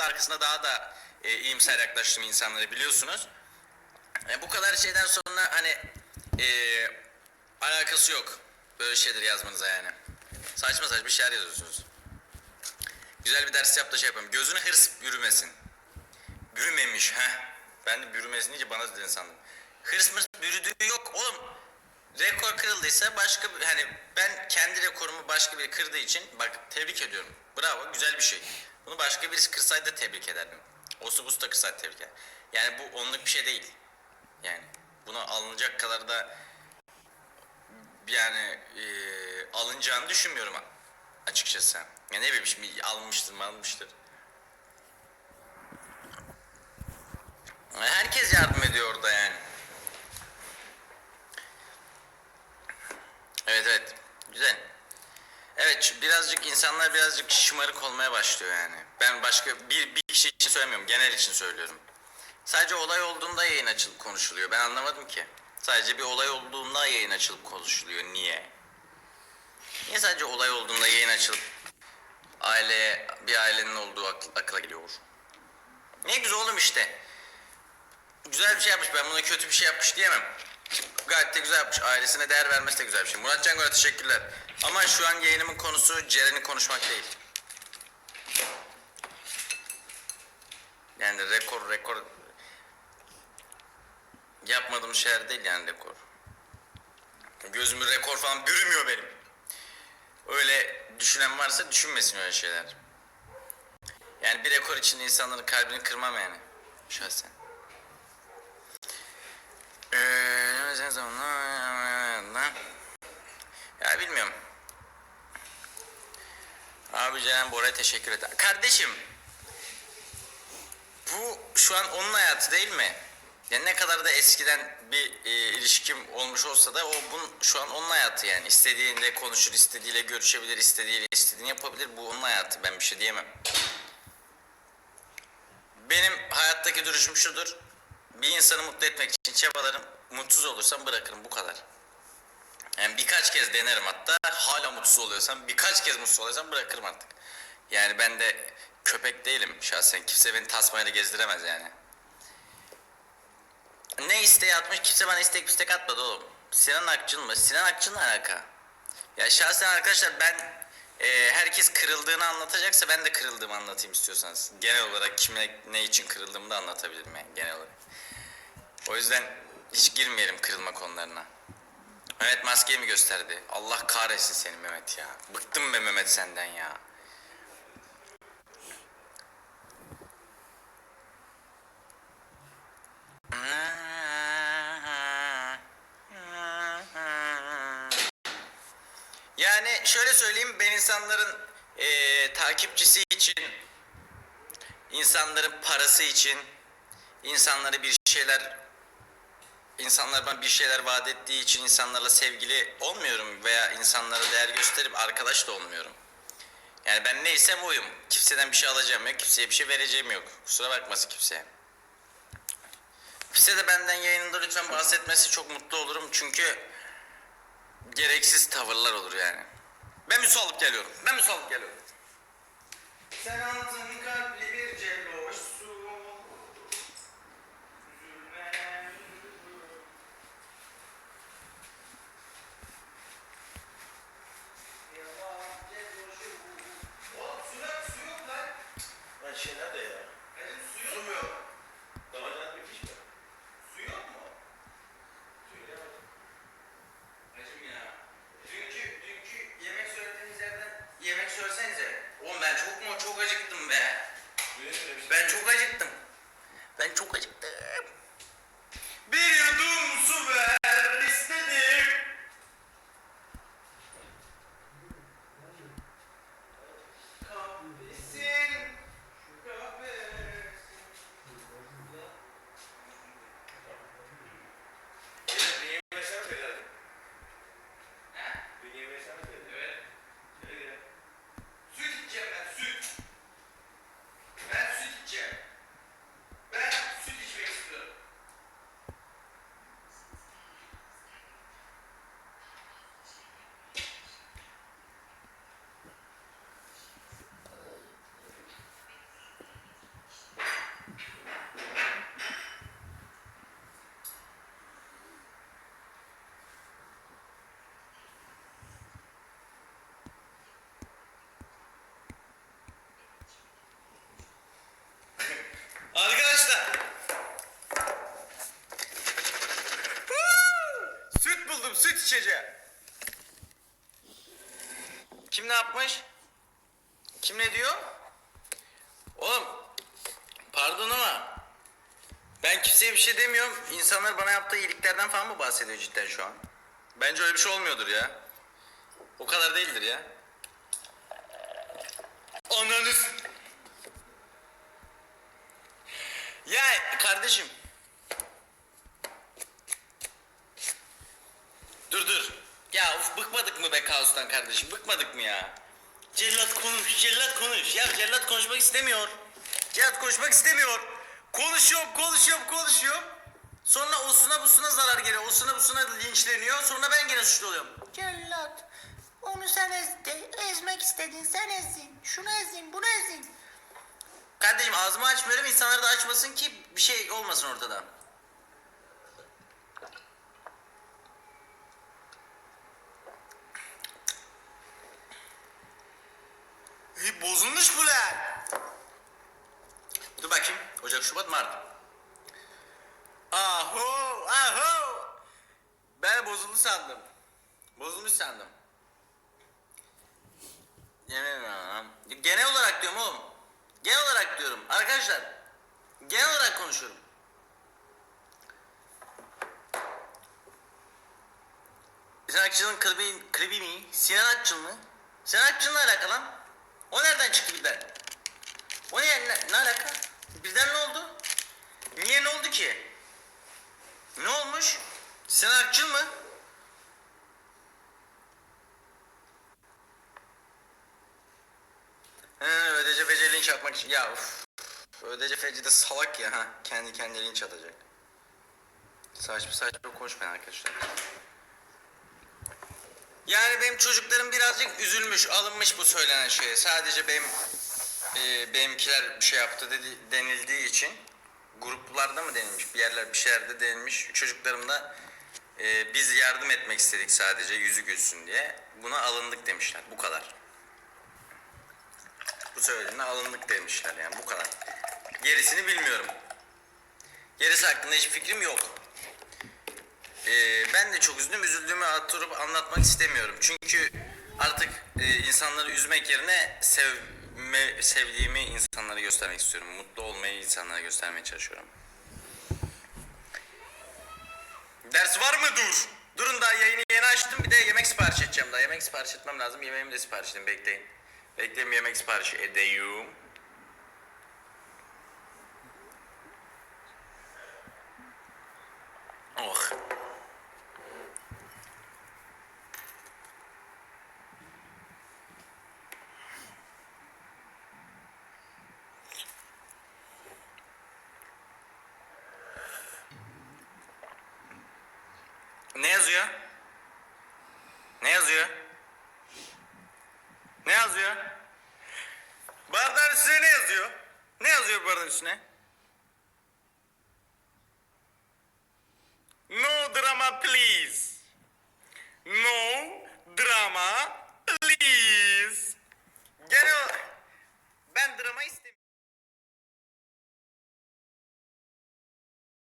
arkasında daha da e, iyimser yaklaştım insanlara biliyorsunuz. E, bu kadar şeyden sonra hani e, alakası yok böyle şeyler yazmanıza yani. Saçma saçma şeyler yazıyorsunuz. Güzel bir ders yap da şey yapayım. Gözüne hırs bürümesin. Bürümemiş ha. Ben de bürümesin deyince bana dedin sandım. Hırs mırs bürüdüğü yok oğlum. Rekor kırıldıysa başka bir hani ben kendi rekorumu başka biri kırdığı için bak tebrik ediyorum. Bravo güzel bir şey. Bunu başka birisi kırsaydı tebrik ederdim. Osu busu da kırsaydı tebrik ederdim. Yani bu onluk bir şey değil. Yani buna alınacak kadar da yani e, alınacağını düşünmüyorum açıkçası. Ya ne bileyim şimdi almıştır mı almıştır. Herkes yardım ediyor orada yani. Evet evet. Güzel. Birazcık insanlar birazcık şımarık olmaya başlıyor yani. Ben başka bir, bir kişi için söylemiyorum. Genel için söylüyorum. Sadece olay olduğunda yayın açılıp konuşuluyor. Ben anlamadım ki. Sadece bir olay olduğunda yayın açılıp konuşuluyor. Niye? Niye sadece olay olduğunda yayın açılıp aile bir ailenin olduğu akl- akla geliyor? Ne güzel oğlum işte. Güzel bir şey yapmış. Ben buna kötü bir şey yapmış diyemem. Gayet de güzel yapmış. Ailesine değer vermesi de güzel bir şey. Murat Cangor'a teşekkürler. Ama şu an yayınımın konusu Ceren'i konuşmak değil. Yani rekor rekor yapmadığım şeyler değil yani rekor. Gözümü rekor falan bürümüyor benim. Öyle düşünen varsa düşünmesin öyle şeyler. Yani bir rekor için insanların kalbini kırmam yani. Şahsen. Eee ne zaman ya bilmiyorum. Abi Ceren Bora'ya teşekkür ederim. Kardeşim bu şu an onun hayatı değil mi? Yani ne kadar da eskiden bir e, ilişkim olmuş olsa da o bunun şu an onun hayatı yani. İstediğinde konuşur, istediğiyle görüşebilir, istediğiyle istediğini yapabilir. Bu onun hayatı. Ben bir şey diyemem. Benim hayattaki duruşum şudur. Bir insanı mutlu etmek için çabalarım. Mutsuz olursam bırakırım bu kadar. Yani birkaç kez denerim hatta. Hala mutsuz oluyorsam birkaç kez mutsuz oluyorsam bırakırım artık. Yani ben de köpek değilim şahsen. Kimse beni tasmayla gezdiremez yani. Ne isteği atmış kimse bana istek istek atmadı oğlum. Sinan Akçıl mı? Sinan Akçıl'la alaka. Ya şahsen arkadaşlar ben e, herkes kırıldığını anlatacaksa ben de kırıldığımı anlatayım istiyorsanız. Genel olarak kime ne için kırıldığımı da anlatabilirim yani genel olarak. O yüzden hiç girmeyelim kırılma konularına. Mehmet maskeyi mi gösterdi? Allah kahretsin seni Mehmet ya. Bıktım be Mehmet senden ya. Yani şöyle söyleyeyim ben insanların eee, takipçisi için, insanların parası için, insanlara bir şeyler, insanlar bana bir şeyler vaat ettiği için insanlarla sevgili olmuyorum veya insanlara değer gösterip arkadaş da olmuyorum. Yani ben neysem oyum. Kimseden bir şey alacağım yok, kimseye bir şey vereceğim yok. Kusura bakmasın kimseye. Kimse de benden yayınında lütfen bahsetmesi çok mutlu olurum çünkü gereksiz tavırlar olur yani. Ben bir su alıp geliyorum. Ben bir su alıp geliyorum. Sen altın kalpli bir celloşsun. Üzülme. Yalan celloşum. Oğlum su yok, su yok lan. Lan şey nerede ya? Benim su yok. mu? Damacana bitmiş mi? Su yok mu? Söyleyemedim. Hacım ya. Dünkü, dünkü yemek söylediğiniz yerden yemek söylesenize. Oğlum ben çok mu çok acıktım be. Düğüne söylemiştim. Ben çok acıktım. Ben çok acıktım. süt içeceğim. Kim ne yapmış? Kim ne diyor? Oğlum pardon ama ben kimseye bir şey demiyorum. İnsanlar bana yaptığı iyiliklerden falan mı bahsediyor cidden şu an? Bence öyle bir şey olmuyordur ya. O kadar değildir ya. Ananız. Ya kardeşim Dur dur. Ya uf bıkmadık mı be kaostan kardeşim? Bıkmadık mı ya? Cellat konuş, cellat konuş. Ya cellat konuşmak istemiyor. Cellat konuşmak istemiyor. Konuşuyor, konuşuyor, konuşuyor. Sonra osuna busuna zarar geliyor. Osuna busuna linçleniyor. Sonra ben gene suçlu oluyorum. Cellat. Onu sen ezdi. Ezmek istedin sen ezdin. Şunu ezdin bunu ezdin. Kardeşim ağzımı açmıyorum insanlar da açmasın ki bir şey olmasın ortada. İyi, bozulmuş bu lan. Dur bakayım. Ocak, Şubat, Mart. Aho, aho. Ben bozuldu sandım. Bozulmuş sandım. Genel olarak diyorum oğlum. Genel olarak diyorum. Arkadaşlar. Genel olarak konuşuyorum. Sinan Akçıl'ın klibi, mi? Sinan Akçıl mı? Sinan Akçıl'la alakalı. O nereden çıktı birden? O ne, ne, ne alaka? Birden ne oldu? Niye ne oldu ki? Ne olmuş? Sinan Akçıl mı? He, ödece fece linç atmak için. Ya uf. Ödece feci de salak ya ha. Kendi kendine linç atacak. Saçma saçma konuşmayın arkadaşlar. Yani benim çocuklarım birazcık üzülmüş, alınmış bu söylenen şeye. Sadece benim e, benimkiler bir şey yaptı dedi, denildiği için gruplarda mı denilmiş, bir yerler bir şeylerde denilmiş. Çocuklarım da e, biz yardım etmek istedik sadece yüzü gülsün diye. Buna alındık demişler. Bu kadar. Bu söylediğine alındık demişler yani bu kadar. Gerisini bilmiyorum. Gerisi hakkında hiç fikrim yok. Ee, ben de çok üzüldüm. Üzüldüğümü oturup anlatmak istemiyorum. Çünkü artık e, insanları üzmek yerine sevme, sevdiğimi insanlara göstermek istiyorum. Mutlu olmayı insanlara göstermeye çalışıyorum. Ders var mı? Dur. Durun daha yayını yeni açtım. Bir de yemek sipariş edeceğim daha. Yemek sipariş etmem lazım. Yemeğimi de sipariş edin. Bekleyin. Bekleyin yemek sipariş edeyim. Oh. Ne yazıyor? Ne yazıyor? Ne yazıyor? Bardağın üstüne ne yazıyor? Ne bardağın üstüne? No drama please. No drama